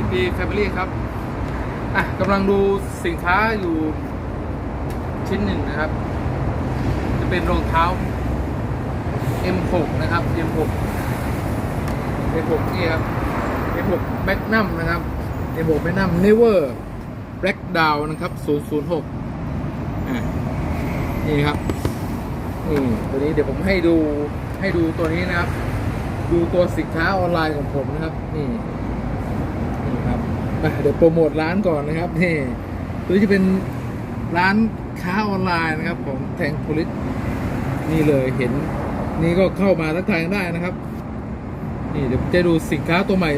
พีพีแฟมิลี่ครับอะกำลังดูสินค้าอยู่ชิ้นหนึ่งนะครับ จะเป็นรองเท้า M6 นะครับ M6 M6 นี่ครับ M6 Magnum นะครับ M6 Magnum Never Black Down นะครับ 006อะนี่ครับนี่ตัวนี้เดี๋ยวผมให้ดูให้ดูตัวนี้นะครับ ดูตัวสินค้าออนไลน์ของผมนะครับ นี่ เดี๋ยวโปรโมทร้านก่อนนะครับนี่ตัวนี้จะเป็นร้านค้าออนไลน์นะครับ ของแทงโพลิสนี่เลยเห็น นี่ก็เข้ามาทักทายได้นะครับ นี่เดี๋ยวจะดูสินค้าตัวใหม่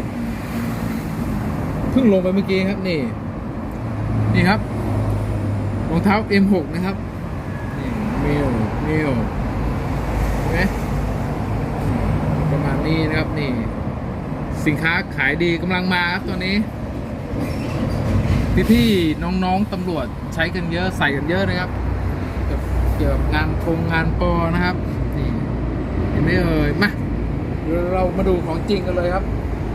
เพิ่งลงไปเมื่อกี้ครับนี่ นี่ครับรองเท้า M6 นะครับนี่เมลเมลเห็นไหมประมาณนี้นะครับนี่ สินค้าขายดีกำลังมาครับตัวนี้ พี่ๆน้องๆตำรวจใช้กันเยอะใส่กันเยอะนะครับเกี่ยวกับงานโครงงานปอนะครับนี่เห็นไหมเอ่ยมาเดี๋ยวเรามาดูของจริงกันเลยครับ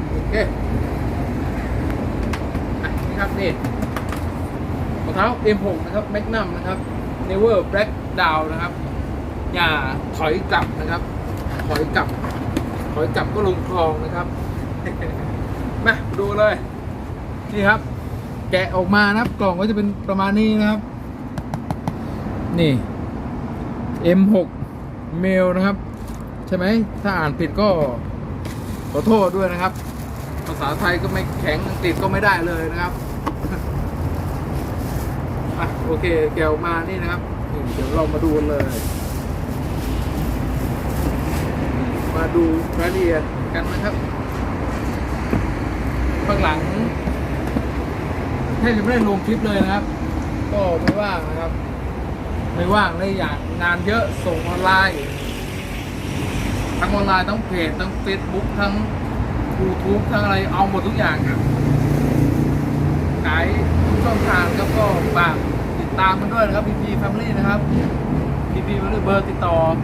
โอเคนี่ครับนี่รองเท้า M6 นะครับ Magnum นะครับ Never Black Down นะครับ อย่าถอยกลับนะครับ ถอยกลับ ถอยกลับก็ลงคลองนะครับ มาดูเลย นี่ครับ แกะออกมานะครับ กล่องก็จะเป็นประมาณนี้นะครับ นี่ M6 เมลนะครับ ใช่ไหมถ้าอ่านผิดก็ขอโทษด้วยนะครับ ภาษาไทยก็ไม่แข็งอังกฤษก็ไม่ได้เลยนะครับอะโอเคแกะออกมานี่นะครับเดี๋ยวเรามาดูกันเลย มาดูรายละเอียดกันนะครับข้างหลัง แทบจะไม่ได้ลงคลิปเลยนะครับ ก็ไม่ว่างนะครับ ไม่ว่างเลยอย่างงานเยอะส่งออนไลน์ ทั้งออนไลน์ทั้งเพจทั้งเฟซบุ๊กทั้ง YouTube ทั้งอะไรเอาหมดทุกอย่างครับขายทุกช่องทางครับก็ฝากติดตามมันด้วยนะครับ PP Family นะครับ PP Family เบอร์ติดต่อ 092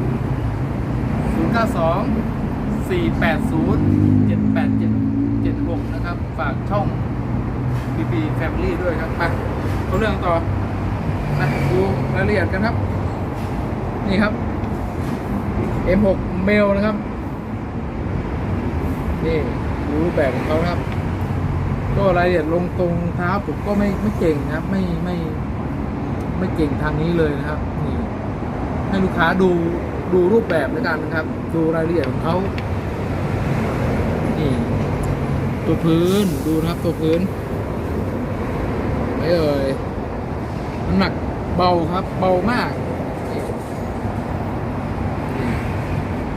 480 78776นะครับ ฝากช่อง PP Family ด้วยครับมาเขาเรื่องต่อมาดูรายละเอียดกันครับ นี่ครับ M6 เมลนะครับ นี่ดูรูปแบบของเขาครับ ก็รายละเอียดลงตรงเท้าผมก็ไม่ไม่เก่งนะครับ ไม่ไม่ไม่เก่งทางนี้เลยนะครับ นี่ ให้ลูกค้าดูดูรูปแบบแล้วกันนะครับ ดูรายละเอียดของเขานี่ ตัวพื้นดูนะครับตัวพื้น ไม่เอ่ยน้ำหนักเบาครับ เบามาก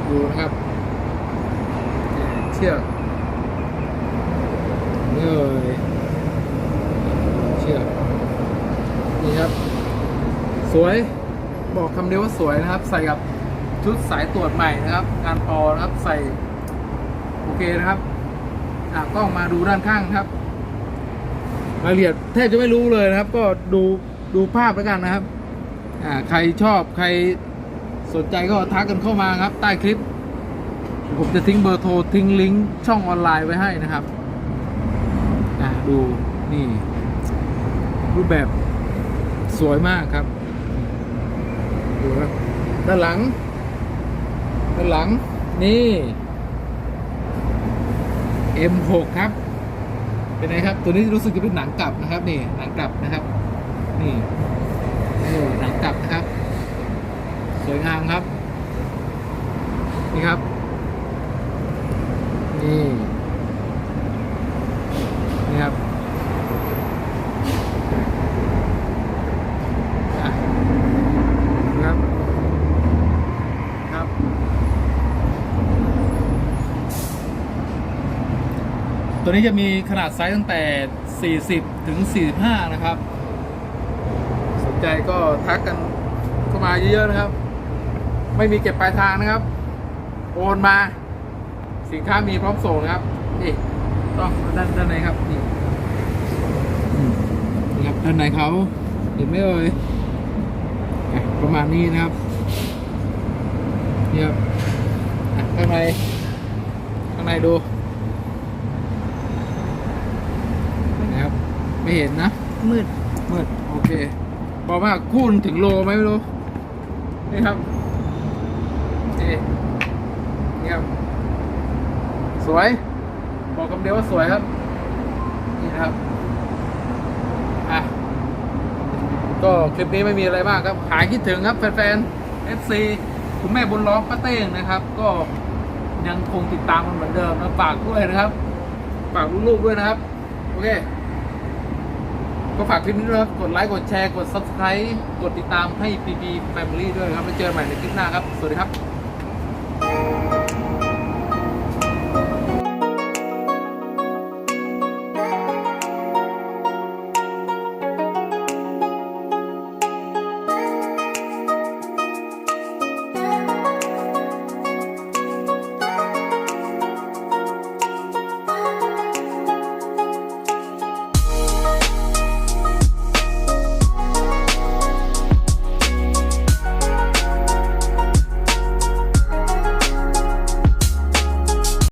ดูนะครับเชือกไม่เอ่ยเชือกนี่ครับ สวยบอกคำเดียวว่าสวยนะครับ ใส่กับชุดสายตรวจใหม่นะครับงานปอนะครับใส่ โอเคนะครับกล้องมาดูด้านข้างครับ รายละเอียดแทบจะไม่รู้เลยนะครับ ก็ดูดูภาพแล้วกันนะครับ อ่าใครชอบใครสนใจก็ทักกันเข้ามาครับ ใต้คลิป ผมจะทิ้งเบอร์โทรทิ้งลิงก์ช่องออนไลน์ไว้ให้นะครับอ่าดูนี่ รูปแบบสวยมากครับ ดูครับด้านหลัง ด้านหลังนี่ M6 ครับ เป็นไงครับ ตัวนี้รู้สึกจะเป็นหนังกลับนะครับนี่หนังกลับนะครับ นี่โอ้หนังกลับนะครับ สวยงามครับ นี่ครับ นี่ครับอะครับ ครับ ตัวนี้จะมีขนาดไซส์ตั้งแต่ 40 ถึง 45 นะครับ สนใจก็ทักกันเข้ามาเยอะๆนะครับ ไม่มีเก็บปลายทางนะครับ โอนมา สินค้ามีพร้อมส่งนะครับ นี่ต้องด้านด้านในครับ นี่ครับด้านในเขาเห็นไหมเอ่ยประมาณนี้นะครับนี่ครับข้างในข้างในดู ไม่เห็นนะ มืด มืด โอเคบอกว่าคู่หนึ่งถึงโลไหมไม่รู้ นี่ครับนี่นี่ครับ สวย บอกคำเดียวว่าสวยครับ นี่นะครับ อะ ก็คลิปนี้ไม่มีอะไรมากครับ หายคิดถึงครับ แฟนๆ FC คุณแม่บุญล้อมป้าเต้งนะครับ ก็ยังคงติดตามกันเหมือนเดิมนะฝากด้วยนะครับ ฝากลูกๆด้วยนะครับ โอเค ก็ฝากคลิปนี้ด้วยครับ กดไลค์ กดแชร์ กด subscribe กดติดตามให้ PP Family ด้วยครับ แล้วเจอกันใหม่ในคลิปหน้าครับ สวัสดีครับ